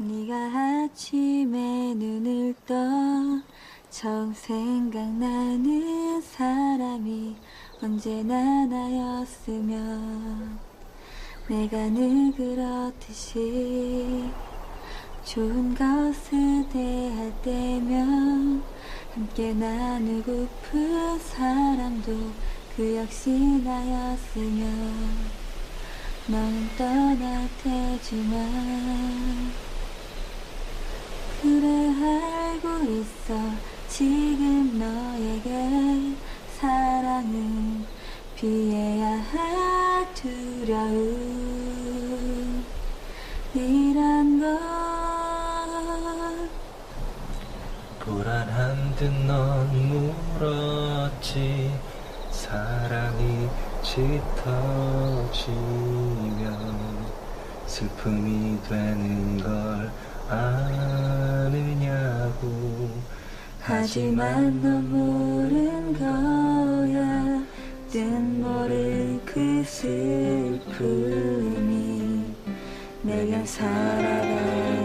네가 아침에 눈을 떠 처음 생각나는 사람이 언제나 나였으면 내가 늘 그렇듯이 좋은 것을 대할 때면 함께 나누고픈 사람도 그 역시 나였으면 넌 떠나태지만 그래 알고 있어. 지금 너에게 사랑은 피해야 할 두려움 이란 걸 불안한 듯넌 물었지. 사랑이 짙어지면 슬픔이 되는 걸 아 하지만 넌 모른 거야. 뜻 모를 그 슬픔이 내가 살아